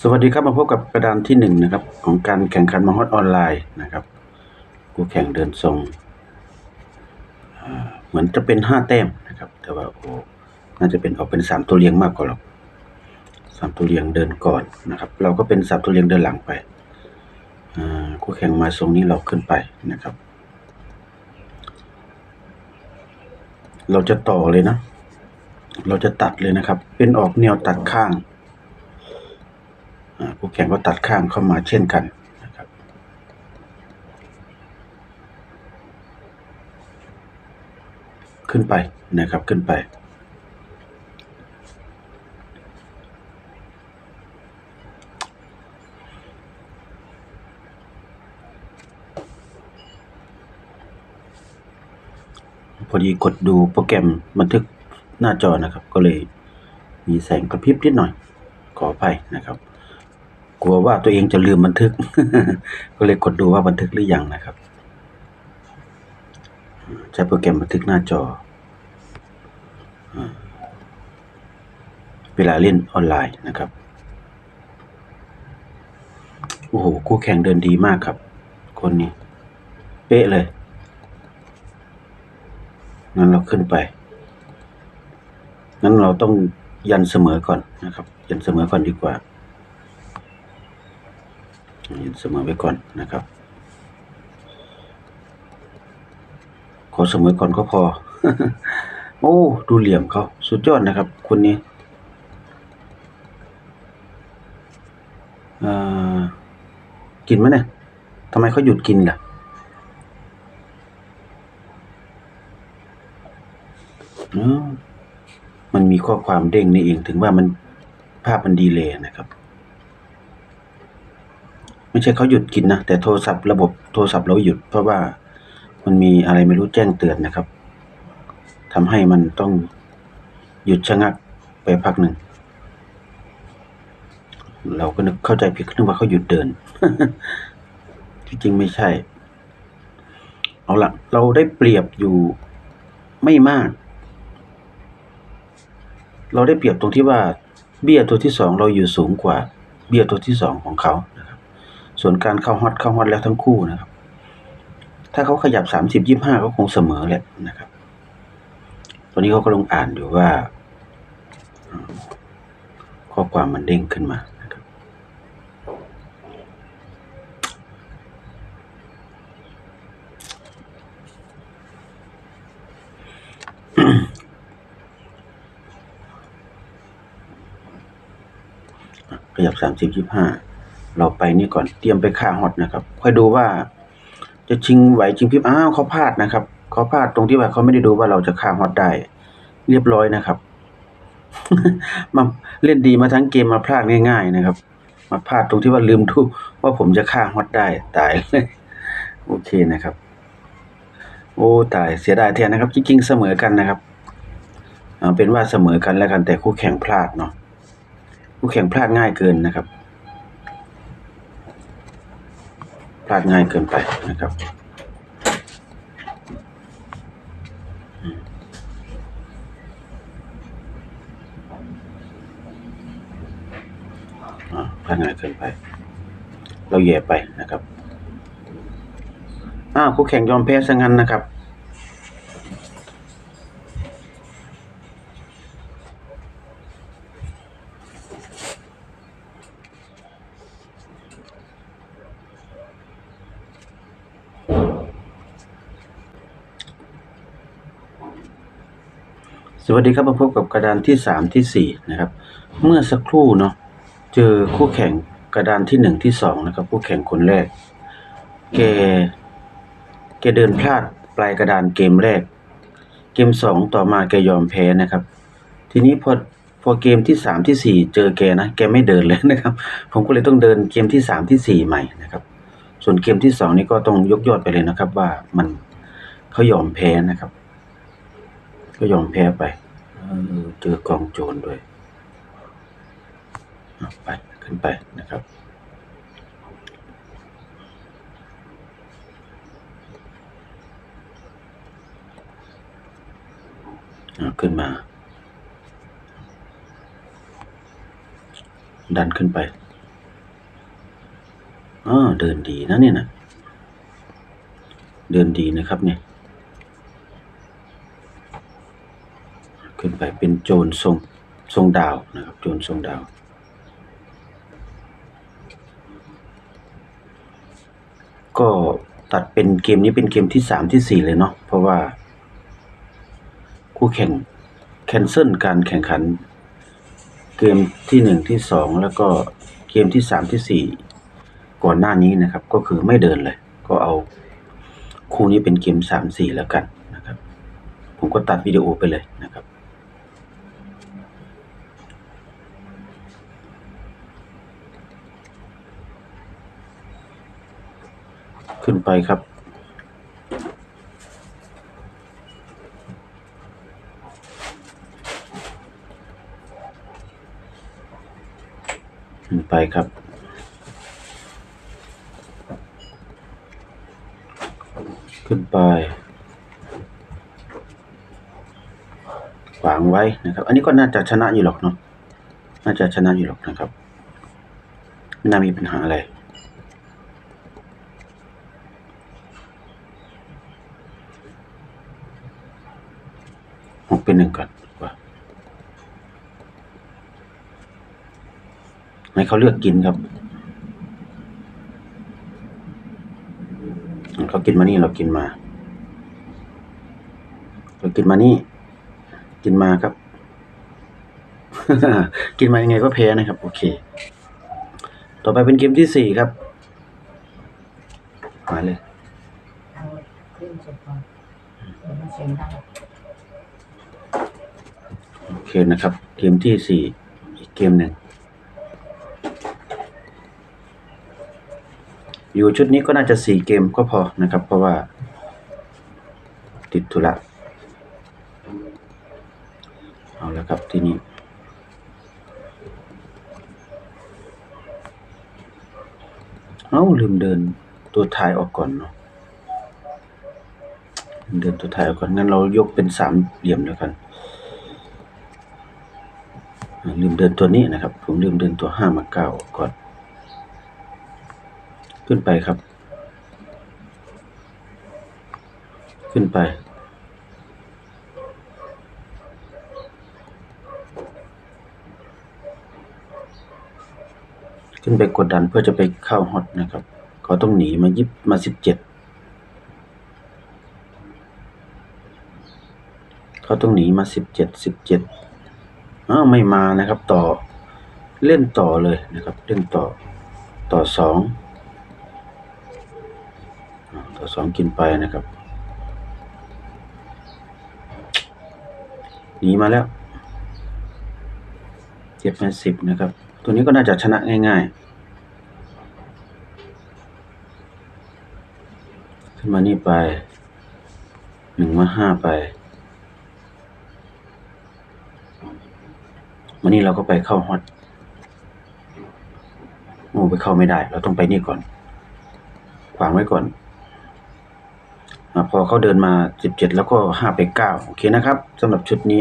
สวัสดีครับมาพบกับกระดานที่หนึ่งนะครับของการแข่งขันมาฮอตออนไลน์นะครับคู่แข่งเดินทรง เหมือนจะเป็นห้าแต้มนะครับ แต่ว่าโอ้น่าจะเป็นออกเป็นสามตัวเรียงมากกว่าหรอกสามตัวเรียงเดินก่อนนะครับ เราก็เป็นสามตัวเรียงเดินหลังไปอ่าคู่แข่งมาทรงนี้เราขึ้นไปนะครับ เราจะต่อเลยนะ เราจะตัดเลยนะครับ เป็นออกแนวตัดข้าง อ่าคู่แข่งก็ตัดข้างเข้ามาเช่นกันนะครับ ขึ้นไปนะครับขึ้นไป พอดีกดดูโปรแกรมบันทึกหน้าจอนะครับ ก็เลยมีแสงกระพริบนิดหน่อย ขออภัยนะครับ กลัวว่าตัวเองจะลืมบันทึก ก็เลยกดดูว่าบันทึกหรือยังนะครับ ใช้โปรแกรมบันทึกหน้าจอ เวลาเล่นออนไลน์นะครับ โอ้โห คู่แข่งเดินดีมากครับ คนนี้ เป๊ะเลย งั้นเราขึ้นไปงั้นเราต้องยันเสมอก่อนนะครับ ยันเสมอก่อนดีกว่า ยันเสมอไว้ก่อนนะครับ ขอเสมอก่อนก็พอ โอ้ ดูเหลี่ยมเขาสุดยอดนะครับ คนนี้อ่ากินไหมเนี่ยทำไมเขาหยุดกินล่ะอ๋อมันมีข้อความเด้งนี่เอง ถึงว่ามันภาพมันดีเลยนะครับ ไม่ใช่เขาหยุดกินนะแต่โทรศัพท์ระบบโทรศัพท์เราหยุด เพราะว่ามันมีอะไรไม่รู้แจ้งเตือนนะครับทำให้มันต้องหยุดชะงักไปพักหนึ่ง เราก็นึกเข้าใจผิดนึกว่าเขาหยุดเดิน ที่จริงไม่ใช่ เอาละเราได้เปรียบอยู่ไม่มาก เราได้เปรียบตรงที่ว่าเบี้ยตัวที่สองเราอยู่สูงกว่า เบี้ยตัวที่สองของเขา ส่วนการเข้าฮอตเข้าฮอตแล้วทั้งคู่นะครับ ถ้าเขาขยับสามสิบยี่ห้าก็คงเสมอแหละนะครับตอนนี้เขาก็ลงอ่านอยู่ว่า ข้อความมันเด้งขึ้นมานะครับขยับสามสิบยี่ห้า เราไปนี่ก่อนเตรียมไปฆ่าฮอตนะครับ ค่อยดูว่า จะชิงไหวชิงพริบอ้าวเขาพลาดนะครับเขาพลาดตรงที่ว่าเขาไม่ได้ดูว่าเราจะฆ่าฮอตได้ เรียบร้อยนะครับ มาเล่นดีมาทั้งเกมมาพลาดง่าย ๆ นะครับ มาพลาดตรงที่ว่าลืมดูว่าผมจะฆ่าฮอตได้ตายเลยโอเคนะครับ โอ้ตายเสียดายแทนนะครับ จริงๆเสมอกันนะครับเอาเป็นว่าเสมอกันแล้วกันแต่คู่แข่งพลาดเนาะคู่แข่งพลาดง่ายเกินนะครับ พลาดง่ายเกินไปนะครับอ่าพลาดง่ายเกินไป เราแย่ไปนะครับอ้าวคู่แข่งยอมแพ้ซะงั้นนะครับ สวัสดีครับมาพบกับกระดานที่สามที่สี่นะครับ เมื่อสักครู่เนาะเจอคู่แข่งกระดานที่หนึ่งที่สองนะครับ คู่แข่งคนแรกแกแกเดินพลาดปลายกระดานเกมแรก เกมสองต่อมาแกยอมแพ้นะครับ ทีนี้พอพอเกมที่สามที่สี่เจอแกนะแกไม่เดินเลยนะครับ ผมก็เลยต้องเดินเกมที่สามที่สี่ใหม่นะครับ ส่วนเกมที่สองนี่ก็ต้องยกยอดไปเลยนะครับ ว่ามันเขายอมแพ้นะครับ ก็ยอมแพ้ไป เจอกองโจรด้วยไปขึ้นไปนะครับขึ้นมา ดันขึ้นไปอ๋อเดินดีนะเนี่ยนะเดินดีนะครับเนี่ย ขึ้นไปเป็นโจรทรงทรงดาวนะครับโจรทรงดาว ก็ตัดเป็นเกมนี้เป็นเกมที่สามที่สี่เลยเนาะเพราะว่า คู่แข่งแคนเซิลการแข่งขัน เกมที่หนึ่งที่สองแล้วก็เกมที่สามที่สี่ก่อนหน้านี้นะครับ ก็คือไม่เดินเลย ก็เอาคู่นี้เป็นเกมสามสี่แล้วกันนะครับ ผมก็ตัดวิดีโอไปเลยนะครับ ขึ้นไปครับ ขึ้นไปครับขึ้นไปวางไว้นะครับ อันนี้ก็น่าจะชนะอยู่หรอกเนาะน่าจะชนะอยู่หรอกนะครับ ไม่น่ามีปัญหาอะไร หกเป็นหนึ่งก่อนว่าให้เขาเลือกกินครับเขากินมานี่เรากินมาเรากินมานี่ กินมาครับ กินมายังไงก็แพ้นะครับ โอเค ต่อไปเป็นเกมที่สี่ครับมาเลยเอาขึ้นสุดก่อนเดี๋ยวมันเสียงดัง โอเคนะครับ เกมที่สี่อีกเกมหนึ่งอยู่ชุดนี้ก็น่าจะสี่เกมก็พอนะครับ เพราะว่า ติดธุระเอาแล้วครับที่นี้เอ้าลืมเดินตัวท้ายออกก่อนเนาะเดินตัวท้ายออกก่อนงั้นเรายกเป็นสามเหลี่ยมแล้วกัน ลืมเดินตัวนี้นะครับ ผมลืมเดินตัวห้ามาเก้าก่อน ขึ้นไปครับ ขึ้นไป ขึ้นไปกดดันเพื่อจะไปเข้าฮอตนะครับเขาต้องหนีมายิบมาสิบเจ็ดเขาต้องหนีมาสิบเจ็ดสิบเจ็ด อ้าไม่มานะครับ ต่อเล่นต่อเลยนะครับ เล่นต่อต่อสองต่อสองกินไปนะครับหนีมาแล้วเจ็บมาสิบนะครับ ตัวนี้ก็น่าจะชนะง่ายๆ ขึ้นมานี่ไปหนึ่งมาห้าไป วันนี้เราก็ไปเข้าฮอตโอ้ไปเข้าไม่ได้ เราต้องไปนี่ก่อน ขวางไว้ก่อนอพอเขาเดินมาสิบเจ็ดแล้วก็ห้าไปเก้าโอเคนะครับสำหรับชุดนี้